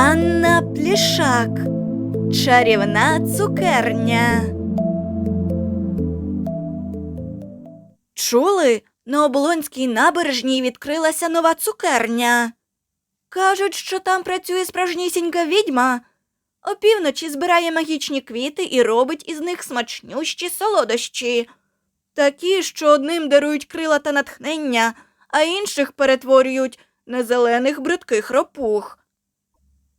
Анна Плішак. Чарівна цукерня. Чули? На Оболонській набережній відкрилася нова цукерня. Кажуть, що там працює справжнісінька відьма. Опівночі збирає магічні квіти і робить із них смачнющі солодощі. Такі, що одним дарують крила та натхнення, а інших перетворюють на зелених бридких ропух.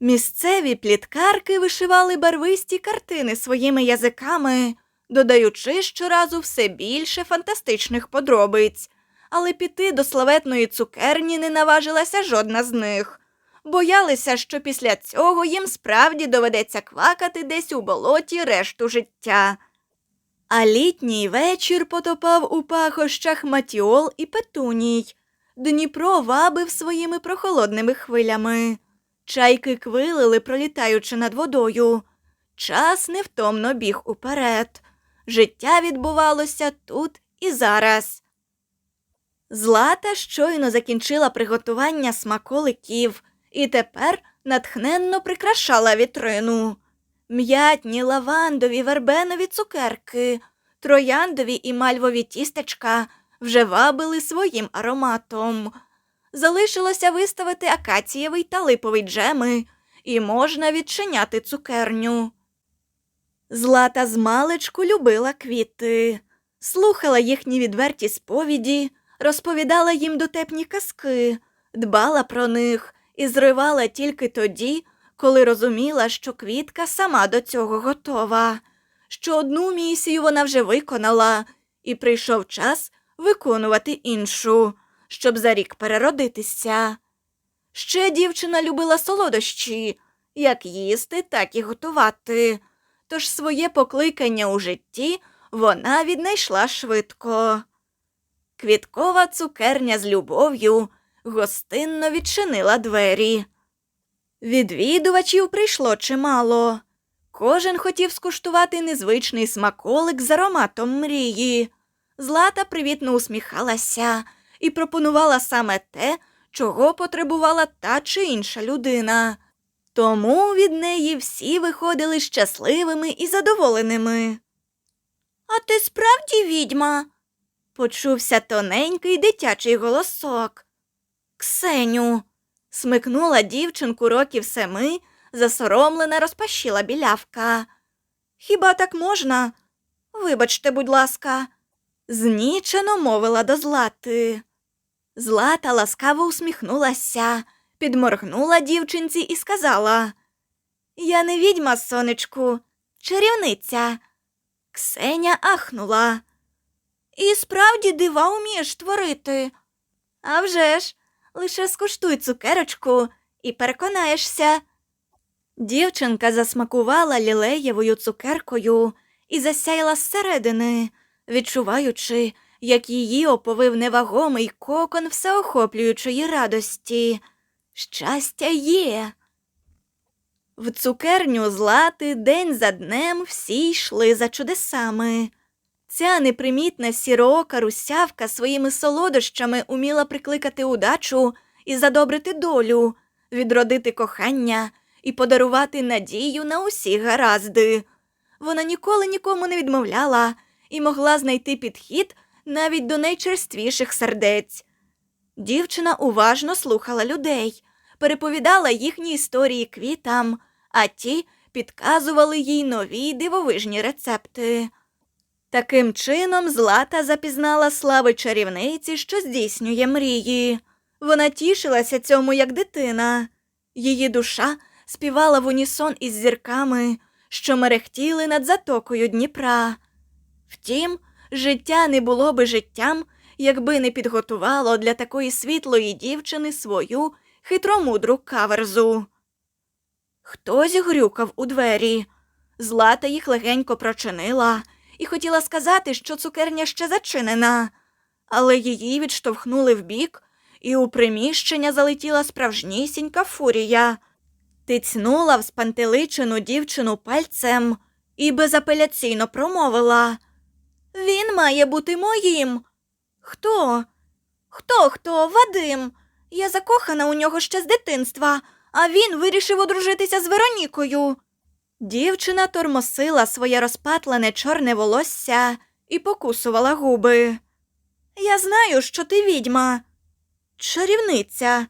Місцеві пліткарки вишивали барвисті картини своїми язиками, додаючи щоразу все більше фантастичних подробиць, але піти до славетної цукерні не наважилася жодна з них. Боялися, що після цього їм справді доведеться квакати десь у болоті решту життя. А літній вечір потопав у пахощах матіол і петуній. Дніпро вабив своїми прохолодними хвилями. Чайки квилили, пролітаючи над водою. Час невтомно біг уперед. Життя відбувалося тут і зараз. Злата щойно закінчила приготування смаколиків і тепер натхненно прикрашала вітрину. М'ятні, лавандові, вербенові цукерки, трояндові і мальвові тістечка вже вабили своїм ароматом. Залишилося виставити акацієвий та липовий джеми, і можна відчиняти цукерню. Злата змалечку любила квіти, слухала їхні відверті сповіді, розповідала їм дотепні казки, дбала про них і зривала тільки тоді, коли розуміла, що квітка сама до цього готова, що одну місію вона вже виконала, і прийшов час виконувати іншу, щоб за рік переродитися. Ще дівчина любила солодощі, як їсти, так і готувати. Тож своє покликання у житті вона віднайшла швидко. Квіткова цукерня з любов'ю гостинно відчинила двері. Відвідувачів прийшло чимало. Кожен хотів скуштувати незвичний смаколик з ароматом мрії. Злата привітно усміхалася і пропонувала саме те, чого потребувала та чи інша людина. Тому від неї всі виходили щасливими і задоволеними. А ти справді відьма? почувся тоненький дитячий голосок. Ксеню, смикнула дівчинку років семи, засоромлена розпашіла білявка. Хіба так можна? Вибачте, будь ласка, знічено мовила до Злати. Злата ласкаво усміхнулася, підморгнула дівчинці і сказала Я не відьма, сонечку, чарівниця. Ксеня ахнула. І справді дива умієш творити. «А вже ж, лише скуштуй цукерочку і переконаєшся. Дівчинка засмакувала лілеєвою цукеркою і засяяла зсередини, відчуваючи, як її оповив невагомий кокон всеохоплюючої радості. Щастя є. В цукерню злати день за днем всі йшли за чудесами. Ця непримітна сіроока русявка своїми солодощами уміла прикликати удачу і задобрити долю, відродити кохання і подарувати надію на усі гаразди. Вона ніколи нікому не відмовляла і могла знайти підхід навіть до найчерствіших сердець. Дівчина уважно слухала людей, переповідала їхні історії квітам, а ті підказували їй нові дивовижні рецепти. Таким чином, Злата запізнала слави чарівниці, що здійснює мрії. Вона тішилася цьому, як дитина. Її душа співала в унісон із зірками, що мерехтіли над затокою Дніпра. Втім, життя не було би життям, якби не підготувало для такої світлої дівчини свою хитромудру каверзу. Хтось грюкав у двері. Злата їх легенько прочинила і хотіла сказати, що цукерня ще зачинена, але її відштовхнули вбік, і у приміщення залетіла справжнісінька фурія. Тицьнула в спантеличену дівчину пальцем і безапеляційно промовила Він має бути моїм. Хто? Хто, хто? Вадим. Я закохана у нього ще з дитинства, а він вирішив одружитися з Веронікою. Дівчина тормосила своє розпатлене чорне волосся і покусувала губи. Я знаю, що ти відьма. Чарівниця.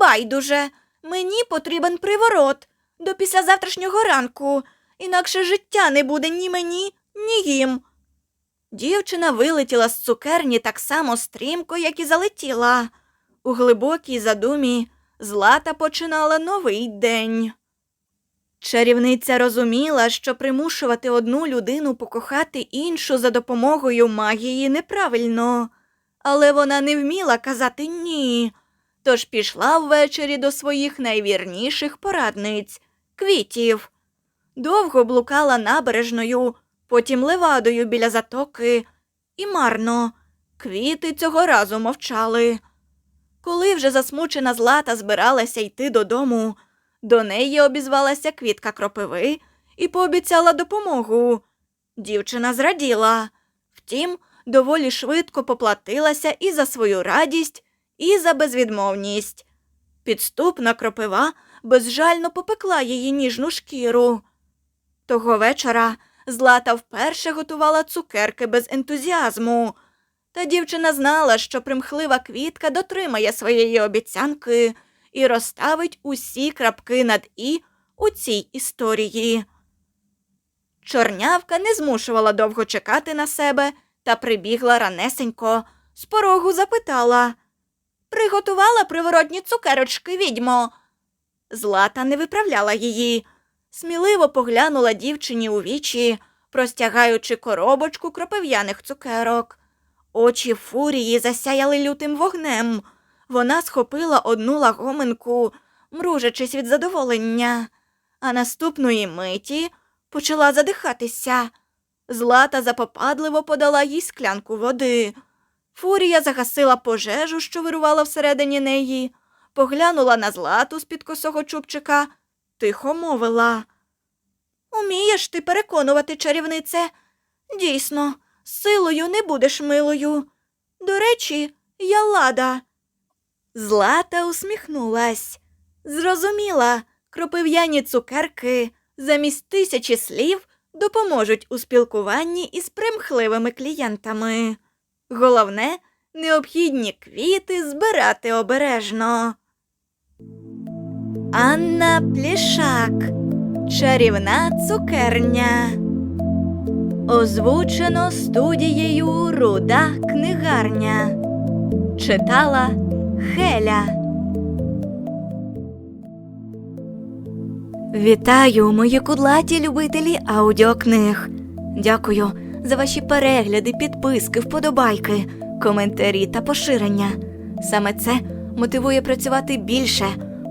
Байдуже, мені потрібен приворот до післязавтрашнього ранку, інакше життя не буде ні мені, ні їм. Дівчина вилетіла з цукерні так само стрімко, як і залетіла. У глибокій задумі Злата починала новий день. Чарівниця розуміла, що примушувати одну людину покохати іншу за допомогою магії неправильно, але вона не вміла казати ні, тож пішла ввечері до своїх найвірніших порадниць квітів. Довго блукала набережною, потім левадою біля затоки, і марно. Квіти цього разу мовчали. Коли вже засмучена злата збиралася йти додому, до неї обізвалася квітка кропиви і пообіцяла допомогу. Дівчина зраділа. Втім, доволі швидко поплатилася і за свою радість, і за безвідмовність. Підступна кропива безжально попекла її ніжну шкіру. Того вечора Злата вперше готувала цукерки без ентузіазму. Та дівчина знала, що примхлива квітка дотримає своєї обіцянки і розставить усі крапки над і у цій історії. Чорнявка не змушувала довго чекати на себе та прибігла ранесенько, з порогу запитала Приготувала приворотні цукерочки, відьмо. Злата не виправляла її. Сміливо поглянула дівчині у вічі, простягаючи коробочку кропив'яних цукерок. Очі фурії засяяли лютим вогнем. Вона схопила одну лагоминку, мружачись від задоволення, а наступної миті почала задихатися. Злата запопадливо подала їй склянку води. Фурія загасила пожежу, що вирувала всередині неї, поглянула на злату з-під косого чубчика, тихо мовила. Умієш ти переконувати, чарівнице? Дійсно, силою не будеш милою. До речі, я лада. Злата усміхнулась. Зрозуміла, кропив'яні цукерки замість тисячі слів допоможуть у спілкуванні із примхливими клієнтами. Головне, необхідні квіти збирати обережно. Анна Плішак. Чарівна цукерня. Озвучено студією Руда книгарня. Читала Хеля. Вітаю, мої кудлаті любителі аудіокниг. Дякую за ваші перегляди, підписки, вподобайки, коментарі та поширення. Саме це мотивує працювати більше,